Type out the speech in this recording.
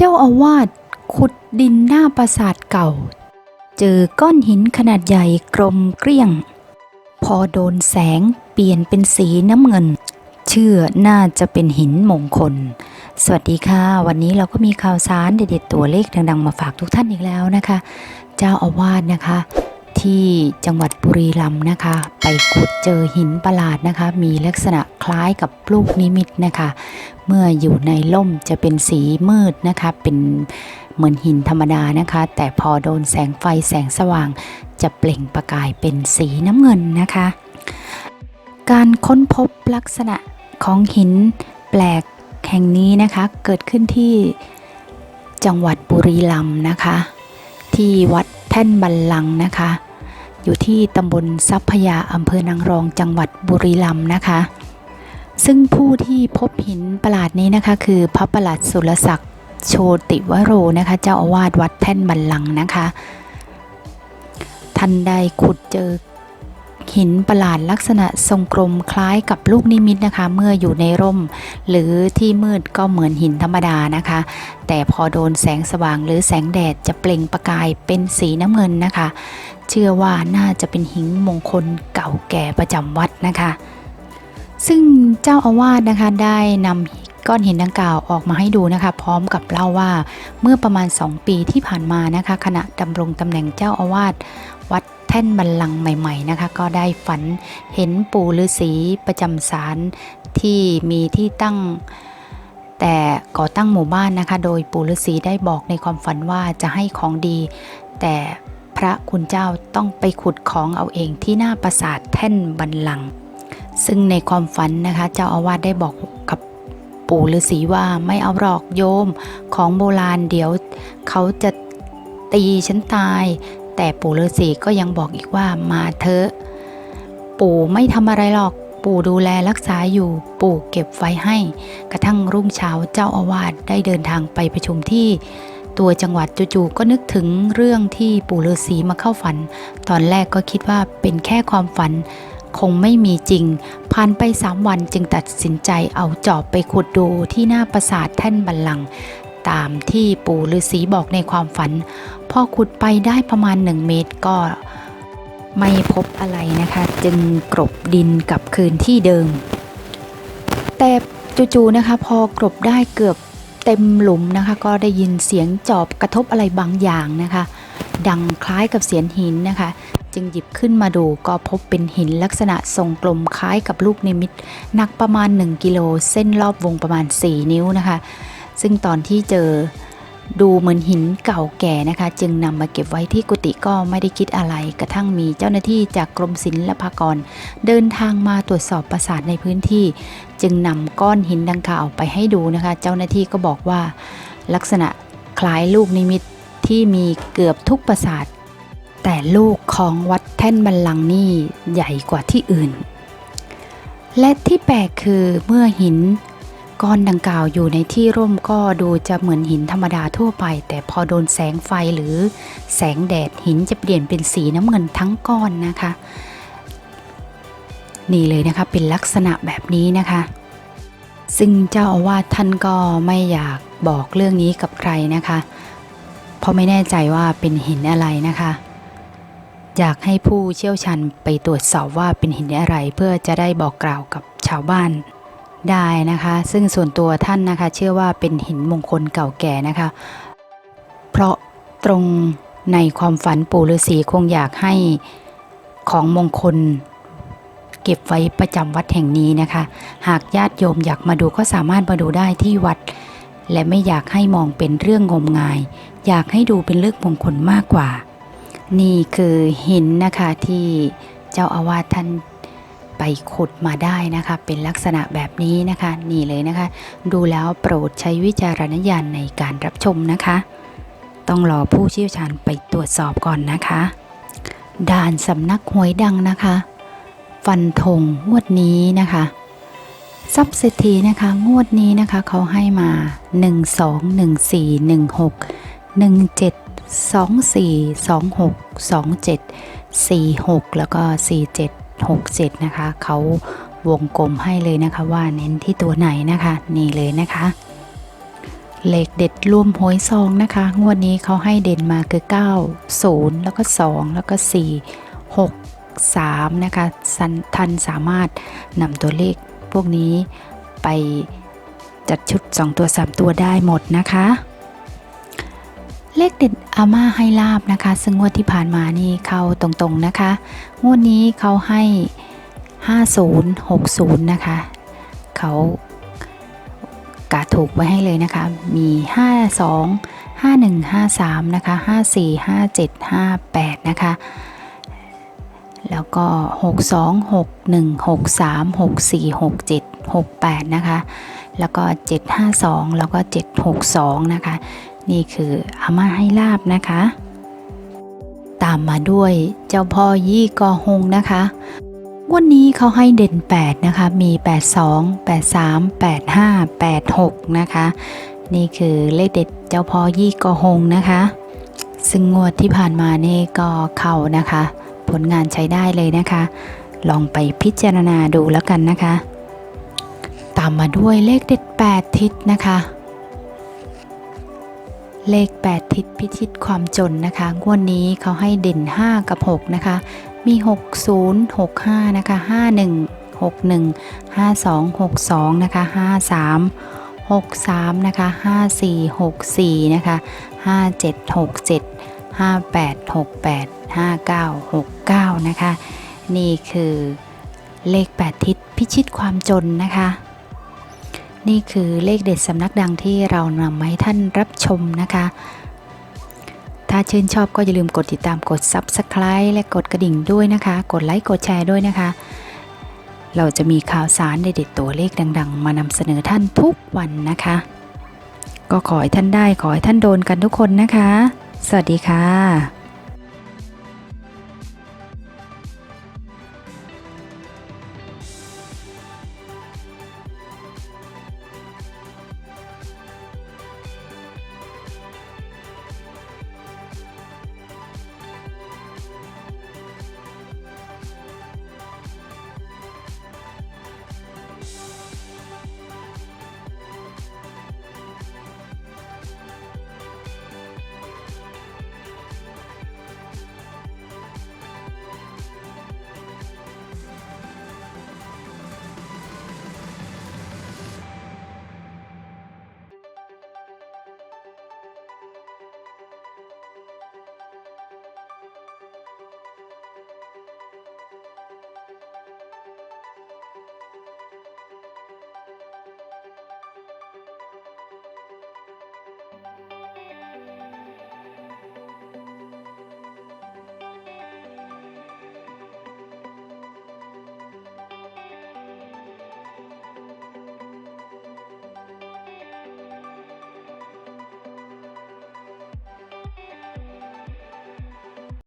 เจ้าอาวาสขุดดินหน้าปราสาทเก่า เจอก้อนหินขนาดใหญ่กลมเกลี้ยง พอโดนแสงเปลี่ยนเป็นสีน้ำเงิน เชื่อน่าจะเป็นหินมงคล สวัสดีค่ะ วันนี้เราก็มีข่าวสารเด็ดๆตัวเลขดังๆ มาฝากทุกท่านอีกแล้วนะคะ เจ้าอาวาสนะคะ ที่จังหวัดบุรีรัมย์นะคะ ไปขุดเจอหินประหลาดนะคะ มีลักษณะคล้ายกับลูกนิมิตนะคะ เมื่ออยู่ในล่มจะเป็นสีมืดนะคะ เป็นเหมือนหินธรรมดานะคะ แต่พอโดนแสงไฟแสงสว่าง จะเปล่งประกายเป็นสีน้ำเงินนะคะ การค้นพบลักษณะของหินแปลกแห่งนี้นะคะ เกิดขึ้นที่จังหวัดบุรีรัมย์นะคะ ที่วัดแท่นบัลลังนะคะ อยู่ที่ตำบลทรัพยาอำเภอนางรองจังหวัดบุรีรัมย์นะคะ ซึ่งผู้ที่พบหินประหลาดนี้นะคะ คือพระประหลัดสุรศักดิ์โชติวโรนะคะ เจ้าอาวาสวัดแท่นบันลังนะคะท่านได้ขุดเจอ หินประหลาดลักษณะทรงกลมคล้ายกับลูกนิมิตนะคะ เมื่ออยู่ในร่ม หรือที่มืดก็เหมือนหินธรรมดานะคะ แต่พอโดนแสงสว่างหรือแสงแดดจะเปล่งประกายเป็นสีน้ำเงินนะคะ เชื่อว่าน่าจะเป็นหินมงคลเก่าแก่ประจำวัดนะคะ ซึ่งเจ้าอาวาสนะคะได้นำก้อนหินดังกล่าวออกมาให้ดูนะคะ พร้อมกับเล่าว่าเมื่อประมาณ 2 ปีที่ผ่านมานะคะ ขณะดำรงตำแหน่งเจ้าอาวาสวัด ท่นบัลลังก์ใหม่ ๆ นะคะ ก็ได้ฝันเห็นปู่ฤาษีประจำศาลที่มีที่ตั้งแต่ก่อตั้งหมู่บ้านนะคะ โดยปู่ฤาษีได้บอกในความฝันว่าจะให้ของดี แต่พระคุณเจ้าต้องไปขุดของเอาเองที่หน้าปราสาทแท่นบัลลังก์ซึ่งในความฝันนะคะ เจ้าอาวาสได้บอกกับปู่ฤาษีว่าไม่เอาหรอกโยมของโบราณเดี๋ยวเขาจะตีฉันตาย แต่ปู่ฤาษีก็ยังบอกอีกว่ามาเถอะ ปู่ไม่ทำอะไรหรอก ปู่ดูแลรักษาอยู่ ปู่เก็บไว้ให้ กระทั่งรุ่งเช้าเจ้าอาวาสได้เดินทางไปประชุมที่ ตัวจังหวัดจู่ๆก็นึกถึงเรื่องที่ปู่ฤาษีมาเข้าฝัน ตอนแรกก็คิดว่าเป็นแค่ความฝันคงไม่มีจริง ผ่านไปสามวันจึงตัดสินใจเอาจอบไปขุดดูที่หน้าปราสาทแท่นบัลลังก์ ตามที่ปู่ฤาษีบอกในความฝัน พอขุดไปได้ประมาณหนึ่งเมตรก็ไม่พบอะไรนะคะ จึงกรบดินกลับคืนที่เดิม แต่จู่ๆนะคะ พอกรบได้เกือบเต็มหลุมนะคะ ก็ได้ยินเสียงจอบกระทบอะไรบางอย่างนะคะ ดังคล้ายกับเสียงหินนะคะ จึงหยิบขึ้นมาดูก็พบเป็นหินลักษณะทรงกลมคล้ายกับลูกนิมิตหนักประมาณ 1 กิโลเส้นรอบวงประมาณ 4 นิ้วนะคะ ซึ่งตอนที่เจอดูเหมือนหินเก่าแก่นะคะ จึงนำมาเก็บไว้ที่กุฏิก็ไม่ได้คิดอะไร กระทั่งมีเจ้าหน้าที่จากกรมศิลปากร เดินทางมาตรวจสอบปราสาทในพื้นที่ จึงนำก้อนหินดังกล่าวไปให้ดูนะคะ เจ้าหน้าที่ก็บอกว่า ลักษณะคล้ายลูกนิมิตที่มีเกือบทุกปราสาท แต่ลูกของวัดแท่นบัลลังก์นี่ใหญ่กว่าที่อื่น และที่แปลกคือเมื่อหิน ก้อนดังกล่าวอยู่ในที่ร่มก็ดูจะเหมือนหินธรรมดาทั่วไป แต่พอโดนแสงไฟหรือแสงแดดหินจะเปลี่ยนเป็นสีน้ำเงินทั้งก้อนนะคะ นี่เลยนะคะเป็นลักษณะแบบนี้นะคะ ซึ่งเจ้าอาวาสท่านก็ไม่อยากบอกเรื่องนี้กับใครนะคะ เพราะไม่แน่ใจว่าเป็นหินอะไรนะคะอยากให้ผู้เชี่ยวชาญไปตรวจสอบว่าเป็นหินอะไรเพื่อจะได้บอกกล่าวกับชาวบ้าน ได้นะคะ ซึ่งส่วนตัวท่านนะคะ เชื่อว่าเป็นหินมงคลเก่าแก่นะคะ เพราะตรงในความฝันปู่ฤาษีคงอยากให้ของมงคลเก็บไว้ประจำวัดแห่งนี้นะคะ หากญาติโยมอยากมาดูก็สามารถมาดูได้ที่วัด และไม่อยากให้มองเป็นเรื่องงมงาย อยากให้ดูเป็นเรื่องมงคลมากกว่า นี่คือหินนะคะที่เจ้าอาวาสท่าน ไปขุดมาได้นะคะ เป็นลักษณะแบบนี้นะคะ นี่เลยนะคะ ดูแล้วโปรดใช้วิจารณญาณในการรับชมนะคะ ต้องรอผู้เชี่ยวชาญไปตรวจสอบก่อนนะคะ ด่านสำนักหวยดังนะคะ ฟันธงงวดนี้นะคะซับเศรษฐีนะคะงวดนี้นะคะเขาให้มา 1 2 1 4 1 6 1 7 2 4 2 6 2 7 4 6 แล้วก็ 4 7 67 นะคะ เขาวงกลมให้เลยนะคะว่าเน้นที่ตัวไหนนะคะ นี่เลยนะคะเลขเด็ดรวมหวยซองนะคะ งวดนี้เขาให้เด่นมาคือ 9 0 แล้วก็ 2 แล้วก็ 4 6 3 นะคะสันทันสามารถนำตัวเลขพวกนี้ไปจัดชุด 2 ตัว 3 ตัวได้หมดนะคะ เลขเด็ด อาม่าให้ลาบนะคะ ซึ่งงวดที่ผ่านมานี่เข้าตรงๆนะคะ งวดนี้เขาให้ 5060 นะคะ เขากาถูกไว้ให้เลยนะคะ มี 52 51 53 นะคะ 54 57 58 นะคะ แล้วก็ 62 61 63 64 67 68 นะคะ แล้วก็ 752 แล้วก็ 762 นะคะ นี่คืออาม่าให้ลาบนะคะ ตามมาด้วยเจ้าพ่อยี่กอฮงนะคะวันนี้เขาให้เด่น 8 นะคะ มี 82 83 85 86 นะคะ นี่คือเลขเด็ดเจ้าพ่อยี่กอฮงนะคะ ซึ่งงวดที่ผ่านมานี่ก็เข้านะคะ ผลงานใช้ได้เลยนะคะ ลองไปพิจารณาดูแล้วกันนะคะ ตามมาด้วยเลขเด็ด 8 ทิศนะคะ เลข 8 ทิศพิชิตความจนนะคะ งวดนนี้เขาให้เด่น 5 กับ 6 นะคะ มี 60 65 นะคะ 51 61 52 62 นะคะ 53 63 นะคะ 54 64 นะคะ 57 67 58 68 59 69 นะคะ นี่คือเลข 8 ทิศพิชิตความจนนะคะ นี่คือเลขเด็ดสำนักดังที่เรานำมาให้ท่านรับชมนะคะ ถ้าชื่นชอบก็อย่าลืมกดติดตามกด Subscribe และกดกระดิ่งด้วยนะคะ กดไลค์กดแชร์ด้วยนะคะ เราจะมีข่าวสารเด็ดๆตัวเลขดัง ๆ มานำเสนอท่านทุกวันนะคะ ก็ขอให้ท่านได้ขอให้ท่านโดนกันทุกคนนะคะ สวัสดีค่ะ